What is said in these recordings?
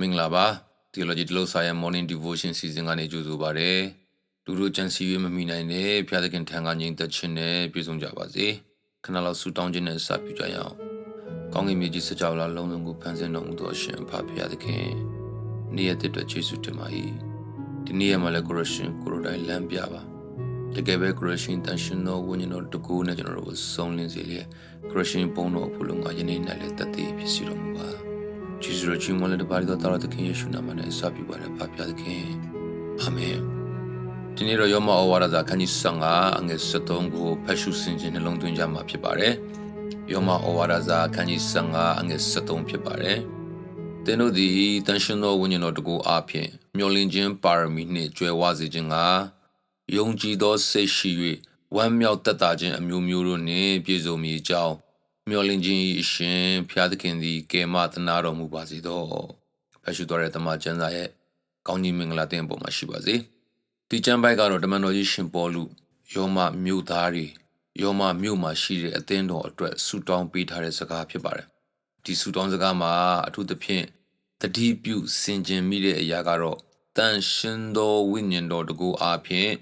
မင်္ဂလာပါ Theology တလို့စာရဲ့ Morning Devotion Season ကနေကြိုဆိုပါရစေလူတို့ကြံစီရွေးမမိနိုင်တဲ့ဖျားသခင်ထံကငြိမ်သက်ခြင်းနဲ့ပြည့်စုံကြပါစေခဏလောက်ဆုတောင်းခြင်းနဲ့စပြုကြရအောင်ကောင်းကင်မြေကြီးစကြဝဠာလုံးလုံးကိုဖန်ဆင်းတော်မူသောအရှင်ဖဖျားသခင်နေ့ရက်တဲ့အတွက်ယေရှုတင်ပါ၏ဒီနေ့ရက်မှာလည်းကိုရရှင်ကိုရိုတိုင်းလမ်းပြပါတကယ်ပဲကိုရရှင်တန်ရှင်သောဝိညာဉ်တော်တကူနဲ့ကျွန်တော်တို့ကိုဆုံးလင်းစေလျက်ကိုရရှင်ပုံတော်အဖို့လုံးကယနေ့နဲ့လည်းတတ်သိဖြစ်စီတော်မူပါ ဂျေဇုတော်ကြီးမွန်လည်းတပါးတော်တော်သခင်ယေရှုနာမနဲ့စပြုပါရဖဖျားသခင်အာမင်ဒီနေ့တော့ယောမဩဝါဒစာခန်းကြီး15အငယ်73ကိုဖတ်ရှုဆင်ခြင်နှလုံးသွင်းကြမှာဖြစ်ပါတယ်ယောမဩဝါဒစာခန်းကြီး15အငယ်73ဖြစ်ပါတယ်သင်တို့သည်တန်ရှင်သောဝိညာဉ်တော်တကူအားဖြင့်မျောလင့်ခြင်းပါရမီနှင့်ကြွယ်ဝစေခြင်းကယုံကြည်သောစိတ်ရှိ၍ဝမ်းမြောက်တတ်တာခြင်းအမျိုးမျိုးတို့နှင့်ပြည့်စုံမည်အကြောင်း မျောလင့်ခြင်း၏အရှင်ဖျားသခင်သည်ကယ်မသနာတော်မူပါစေသောဖတ်ရှုတော်တဲ့တမန်ကျမ်းစာရဲ့ကောင်းကြီးမင်္ဂလာတင်ပေါ်မှာရှိပါစေဒီကျမ်းပိုက်ကတော့တမန်တော်ကြီးရှင်ပေါလုယောမမြို့သားတွေယောမမြို့မှာရှိတဲ့အသင်းတော်အတွက်ဆုတောင်းပေးထားတဲ့စကားဖြစ်ပါတယ်ဒီဆုတောင်းစကားမှာအထူးသဖြင့်တတိပြုစင်ကြင်မိတဲ့အရာကတော့တန်ရှင်သောဝိညာဉ်တော်တကူအားဖြင့်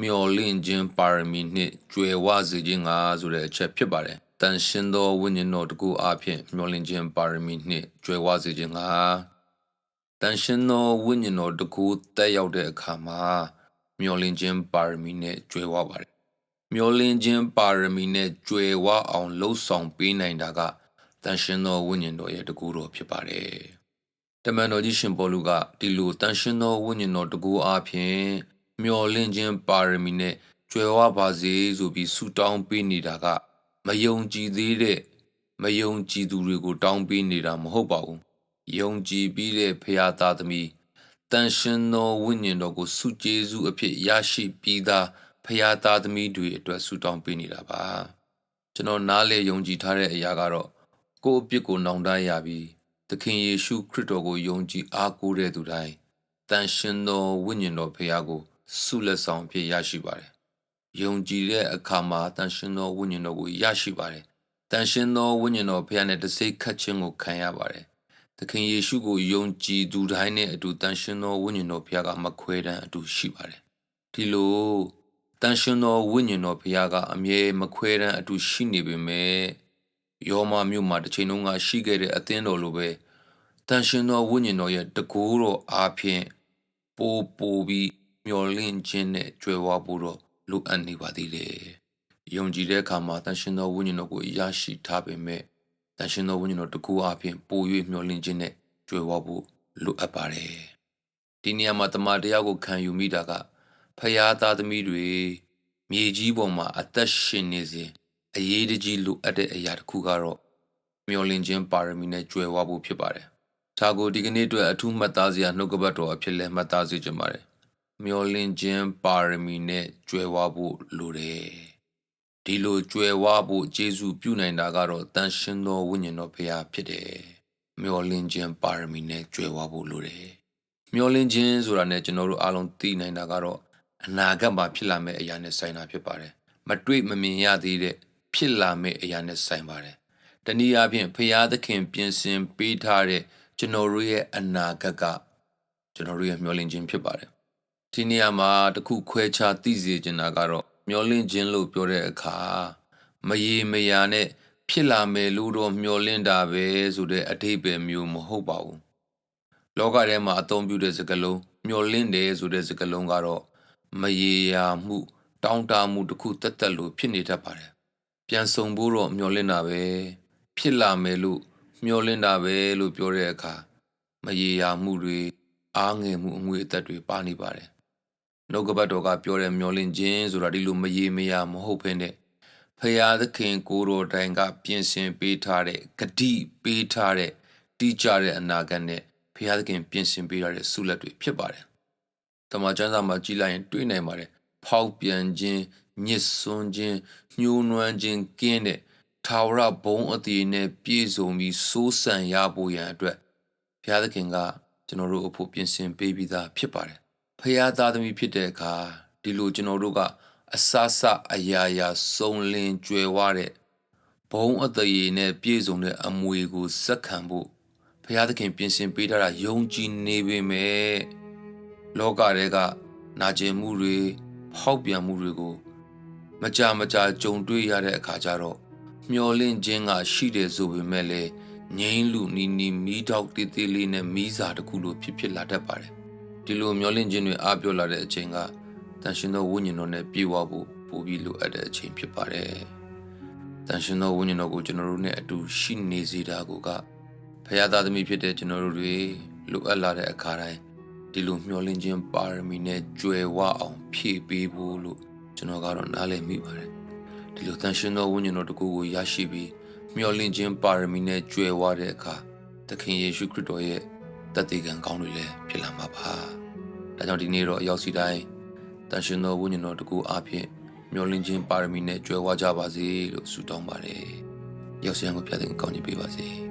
မျော်လင့်ခြင်းပါရမီနှင့်ကြွယ်ဝစေခြင်းငါဆိုတဲ့အချက်ဖြစ်ပါတယ် တန်ရှင်သောဝိညာဉ်တော်တကူအားဖြင့်မျော်လင့်ခြင်းပါရမီနှင့်ကြွယ်ဝစေခြင်းငါတန်ရှင်သောဝိညာဉ်တော်တကူတက်ရောက်တဲ့အခါမှာမျော်လင့်ခြင်းပါရမီနဲ့ကြွယ်ဝပါတယ်မျော်လင့်ခြင်းပါရမီနဲ့ကြွယ်ဝအောင်လှုပ်ဆောင်ပေးနိုင်တာကတန်ရှင်သောဝိညာဉ်တော်ရဲ့တကူတော်ဖြစ်ပါတယ်တမန်တော်ကြီးရှင်ပေါလုကဒီလိုတန်ရှင်သောဝိညာဉ်တော်တကူအားဖြင့်မျော်လင့်ခြင်းပါရမီနဲ့ကြွယ်ဝပါစေဆိုပြီးဆုတောင်းပေးနေတာက မယုံကြည်သေးတဲ့မယုံကြည်သူတွေကို တောင်းပေးနေတာမဟုတ်ပါဘူးယုံကြည်ပြီးတဲ့ဖရာသားသမီးတန်ရှင်သောဝိညာဉ်တော်ကိုဆုကျေးဇူးအဖြစ်ရရှိပြီးသားဖရာသားသမီးတွေအတွက်ဆုတောင်းပေးနေတာပါကျွန်တော်နားလေယုံကြည်ထားတဲ့အရာကတော့ကိုယ့်အပြစ်ကိုနောင်တရပြီးသခင်ယေရှုခရစ်တော်ကိုယုံကြည်အားကိုးတဲ့သူတိုင်းတန်ရှင်သောဝိညာဉ်တော်ဖရာကိုဆုလက်ဆောင်ဖြစ်ရရှိပါတယ် ယုံကြည်တဲ့အခါမှာတန်ရှင်သောဝိညာဉ်တော်ကိုရရှိပါတယ်တန်ရှင်သောဝိညာဉ်တော်ဖရာနဲ့တစိတ်ခတ်ခြင်းကိုခံရပါတယ်သခင်ယေရှုကိုယုံကြည်သူတိုင်းနဲ့အတူတန်ရှင်သောဝိညာဉ်တော်ဘုရားကမခွဲတမ်းအတူရှိပါတယ်ဒီလိုတန်ရှင်သောဝိညာဉ်တော်ဘုရားကအမြဲမခွဲတမ်းအတူရှိနေပေမဲ့ယောမမြို့မှာတစ်ချိန်လုံးကရှိခဲ့တဲ့အသင်းတော်လိုပဲတန်ရှင်သောဝိညာဉ်တော်ရဲ့တကူတော်အားဖြင့်ပိုးပိုးပြီးမျော်လင့်ခြင်းနဲ့ကြွယ်ဝဖို့တော့ လိုအပ်နေပါသေးတယ်ယုံကြည်တဲ့အခါမှာတန်ရှင်သောဝိညာဉ်တော်ကိုရရှိထားပေမဲ့တန်ရှင်သောဝိညာဉ်တော်တကူအပြင်ပို၍မျှော်လင့်ခြင်းနဲ့ကြွယ်ဝဖို့လိုအပ်ပါတယ်။ဒီနေရာမှာတမန်တရားကိုခံယူမိတာကဖယားသားသမီးတွေမြေကြီးပေါ်မှာအသက်ရှင်နေစဉ်အရေးတကြီးလိုအပ်တဲ့အရာတစ်ခုကတော့မျှော်လင့်ခြင်းပါရမီနဲ့ကြွယ်ဝဖို့ဖြစ်ပါတယ်။ဒါကိုဒီကနေ့အတွက်အထူးမှတ်သားစရာနှုတ်ကပတ်တော်အဖြစ်လဲမှတ်သားစေချင်ပါတယ်။ မျှော်လင့်ခြင်းပါရမီနဲ့ကြွယ်ဝဖို့လိုတယ်။ဒီလိုကြွယ်ဝဖို့ကျေးဇူးပြုနိုင်တာကတော့တန်ရှင်သောဝိညာဉ်တော်ဘုရားဖြစ်တယ်။မျောလင့်ခြင်းပါရမီနဲ့ကြွယ်ဝဖို့လိုတယ်။မျောလင့်ခြင်းဆိုတာနဲ့ကျွန်တော်တို့အားလုံးသိနိုင်တာကတော့အနာဂတ်မှာဖြစ်လာမယ့်အရာနဲ့ဆိုင်တာဖြစ်ပါတယ်။မတွေ့မမြင်ရသေးတဲ့ဖြစ်လာမယ့်အရာနဲ့ဆိုင်ပါတယ်။တနည်းအားဖြင့်ဖရာသခင်ပြင်ဆင်ပေးထားတဲ့ကျွန်တော်တို့ရဲ့အနာဂတ်ကကျွန်တော်တို့ရဲ့မျောလင့်ခြင်းဖြစ်ပါတယ်။ ဒီနေရာမှာတခုခွဲခြားသိစေချင်တာကတော့မျောလင့်ခြင်းလို့ပြောတဲ့အခါမရေမရာနဲ့ဖြစ်လာမယ်လို့တော့မျောလင့်တာပဲဆိုတဲ့အဓိပ္ပာယ်မျိုးမဟုတ်ပါဘူးလောကထဲမှာအသုံးပြုတဲ့စကားလုံးမျောလင့်တယ်ဆိုတဲ့စကားလုံးကတော့မရေရာမှု တောင်းတမှုတစ်ခုတက်တက်လို့ဖြစ်နေတတ်ပါတယ်ပြန်ဆောင်ဖို့တော့မျောလင့်တာပဲဖြစ်လာမယ်လို့မျောလင့်တာပဲလို့ပြောတဲ့အခါမရေရာမှုတွေအားငယ်မှုအငွေအသက်တွေပါနေပါတယ် နှုတ်ကပတ်တော်ကပြောတဲ့မျောလင့်ခြင်းဆိုတာဒီလိုမရေမရမဟုတ်ဘဲနဲ့ဖရာသခင်ကိုတော်တိုင်က ပြင်ဆင်ပေးထားတဲ့ဂတိပေးထားတဲ့တိကျတဲ့အနာဂတ်နဲ့ဖရာသခင်ပြင်ဆင်ပေးထားတဲ့ဆုလက်တွေဖြစ်ပါတယ်။တမန်ကျမ်းစာမှာကြည်လိုက်ရင်တွေ့နိုင်ပါတယ်။ဖောက်ပြန်ခြင်းညစ်စွန်းခြင်းညှိုးနွမ်းခြင်းကင်းတဲ့ထာဝရဘုံအတည်နဲ့ပြည့်စုံပြီးစိုးစံရဖို့ရန်အတွက်ဘုရားသခင်ကကျွန်တော်တို့အဖို့ပြင်ဆင်ပေးပြီးသားဖြစ်ပါတယ် ဖရာသားသမီးဖြစ်တဲ့အခါဒီလိုကျွန်တော်တို့ကအဆဆအရာရာစုံလင်ကြွယ်ဝတဲ့ဘုံအသေးနဲ့ပြည့်စုံတဲ့အမွေကိုစက္ခံဖို့ဖဘုရားသခင်ပြင်ဆင်ပေးထားတာယုံကြည်နေပေမဲ့လောကတွေကနာကျင်မှုတွေဟောက်ပြန်မှုတွေကိုမကြမကြကြုံတွေ့ရတဲ့အခါကျတော့မျောလင့်ခြင်းကရှိတယ်ဆိုပေမဲ့လည်းငိမ့်လူနီနီမီးတောက်တေးသေးလေးနဲ့မီးစာတစ်ခုလိုဖြစ်ဖြစ်လာတတ်ပါတယ် ဒီလိုမျောလင့်ခြင်းတွေအားပြောလာတဲ့အချိန်ကတန်ရှင်သောဝိညာဉ်တော်နဲ့ပြေဝဖို့ပို့ပြီးလိုအပ်တဲ့အချိန်ဖြစ်ပါတယ်တန်ရှင်သောဝိညာဉ်တော်ကိုကျွန်တော်တို့နဲ့အတူရှိနေစေတာကိုကဖခင်သားသမီးဖြစ်တဲ့ကျွန်တော်တို့တွေလိုအပ်လာတဲ့အခါတိုင်းဒီလိုမျှော်လင့်ခြင်းပါရမီနဲ့ကြွယ်ဝအောင်ဖြည့်ပေးဖို့လို့ကျွန်တော်ကတော့နားလည်မိပါတယ်ဒီလိုတန်ရှင်သောဝိညာဉ်တော်တကူကိုရရှိပြီးမျှော်လင့်ခြင်းပါရမီနဲ့ကြွယ်ဝတဲ့အခါသခင်ယေရှုခရစ်တော်ရဲ့တသက်သေးကံကောင်းတွေလည်းဖြစ်လာမှာပါ ဒါကြောင့်ဒီနေ့တော့အရောက်စီတိုင်းတန်ရှင်သောဝိညာဉ်တော်တကူအားဖြင့်မျှော်လင့်ခြင်းပါရမီနဲ့ကြွယ်ဝကြပါစေလို့ဆုတောင်းပါတယ်ရောက်စရန်ကိုပြတဲ့ကောင်းကြီးပေးပါစေ